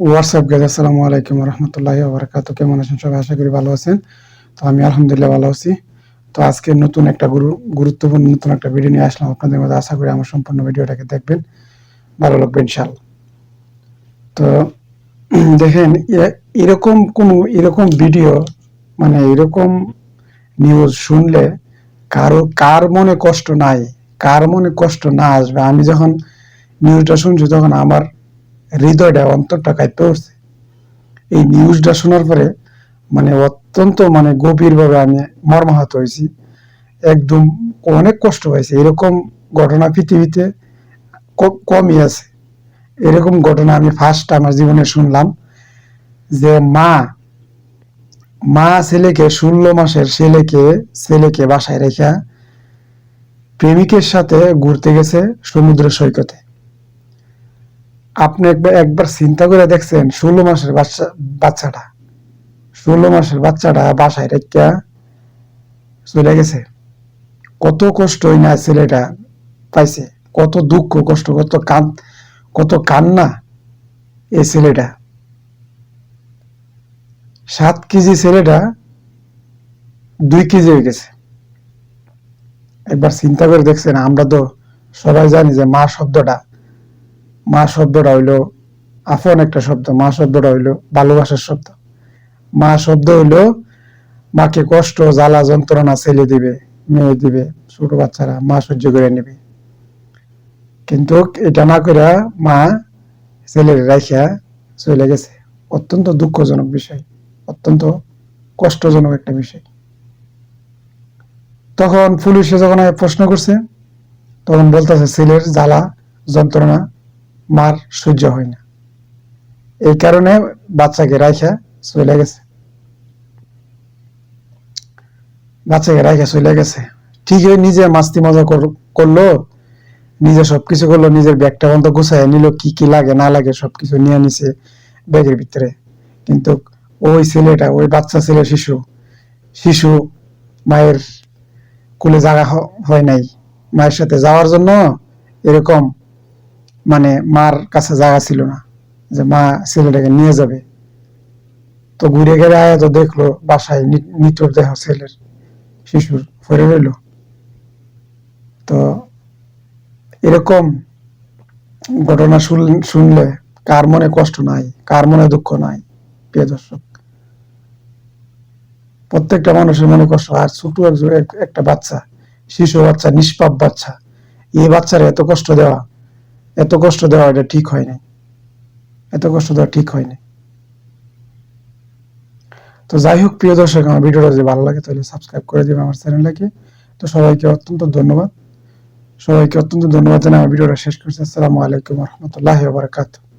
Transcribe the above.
WhatsApp gauge আসসালামু আলাইকুম রহমতুল্লাহ বারাকাত কেমন আছেন সবাই? আশা করি ভালো আছেন। তো আমি আলহামদুলিল্লাহ ভালো আছি। তো আজকে নতুন একটা গুরু, গুরুত্বপূর্ণ নতুন একটা ভিডিও নিয়ে আসলাম। আপনাদের মধ্যে আশা করি আমার সম্পূর্ণ ভিডিওটাকে দেখবেন। ভালো লাগবে ইনশাল্লাহ তো দেখেন এরকম কোনো, এরকম ভিডিও মানে এরকম নিউজ শুনলে কারও, কার মনে কষ্ট নাই? কার মনে কষ্ট না আসবে? আমি যখন নিউজটা শুনছি, তখন আমার হৃদয়টা অন্তরটা কাঁপতে উঠছে। এই নিউজটা শোনার পরে মানে অত্যন্ত মানে গভীরভাবে আমি মর্মাহত হয়েছি। একদম অনেক কষ্ট হয়েছে এরকম ঘটনা পৃথিবীতে কমই আছে। এরকম ঘটনা আমি ফার্স্ট আমার জীবনে শুনলাম যে মা মা ছেলেকে ষোলো মাসের ছেলেকে ছেলেকে বাসায় রেখে প্রেমিকের সাথে ঘুরতে গেছে সমুদ্র সৈকতে। আপনি একবার একবার চিন্তা করে দেখছেন, ষোলো মাসের বাচ্চা বাচ্চাটা। ষোলো মাসের বাচ্চাটা বাসায় রেখা চলে গেছে। কত কষ্ট ওই না ছেলেটা পাইছে। কত দুঃখ, কষ্ট, কত কান কত কান্না এই ছেলেটা। সাত কেজি ছেলেটা দুই কেজি হয়ে গেছে। একবার চিন্তা করে দেখছেন, আমরা তো সবাই জানি যে মা শব্দটা মা শব্দটা হইল আপন একটা শব্দ, মা শব্দটা হইল ভালোবাসার শব্দ। মা শব্দ হইল মাকে কষ্ট, জ্বালা, যন্ত্রণা ছেলে দিবে, মেয়ে দিবে, ছোট বাচ্চারা, মা সহ্য করে নেবে। কিন্তু এটা না করে মা ছেলের রাখিয়া চলে গেছে। অত্যন্ত দুঃখজনক বিষয়, অত্যন্ত কষ্টজনক একটা বিষয়। তখন পুলিশে যখন প্রশ্ন করছে, তখন বলতেছে ছেলের জ্বালা, যন্ত্রণা মার সহ্য হয় না। এই কারণে বাচ্চাকে রাখা চলে গেছে। বাচ্চাকে রাখা চলে গেছে। ঠিকই নিজে মাস্তি মজা করল, নিজে সবকিছু করল, নিজের ব্যাগটা বন্ধ গুছায় নিল, কি কি লাগে, না লাগে সবকিছু নিয়ে নিছে ব্যাগের ভিতরে। কিন্তু ওই ছেলেটা, ওই বাচ্চা ছেলে শিশু। শিশু মায়ের কুলে জায়গা হয় নাই। মায়ের সাথে যাওয়ার জন্য এরকম মানে মার কাছে জায়গা ছিল না, যে মা ছেলেটাকে নিয়ে যাবে। তো ঘুরে গেলে আয়া তো দেখল বাসায় নিথর দেহ ছেলের, শিশুর পড়ে রইল। তো এরকম ঘটনা শুন- শুনলে কার মনে কষ্ট নাই, কার মনে দুঃখ নাই, প্রিয় দর্শক? প্রত্যেকটা মানুষের মনে কষ্ট, আর ছোট একজন- একটা বাচ্চা, শিশু বাচ্চা, নিষ্পাপ বাচ্চা, এই বাচ্চার এত কষ্ট দেওয়া এত কষ্ট দেওয়া এটা ঠিক হয়নি। এত কষ্ট দেওয়া ঠিক হয়নি। তো যাই হোক, প্রিয় দর্শক, আমার ভিডিওটা যদি ভালো লাগে তাহলে সাবস্ক্রাইব করে দিবে আমার চ্যানেলটাকে। তো সবাইকে অত্যন্ত ধন্যবাদ। সবাইকে অত্যন্ত ধন্যবাদ জানাই আমার ভিডিওটা শেষ করছি। আসসালামু আলাইকুম রহমতুল্লাহ বারকাতুহ।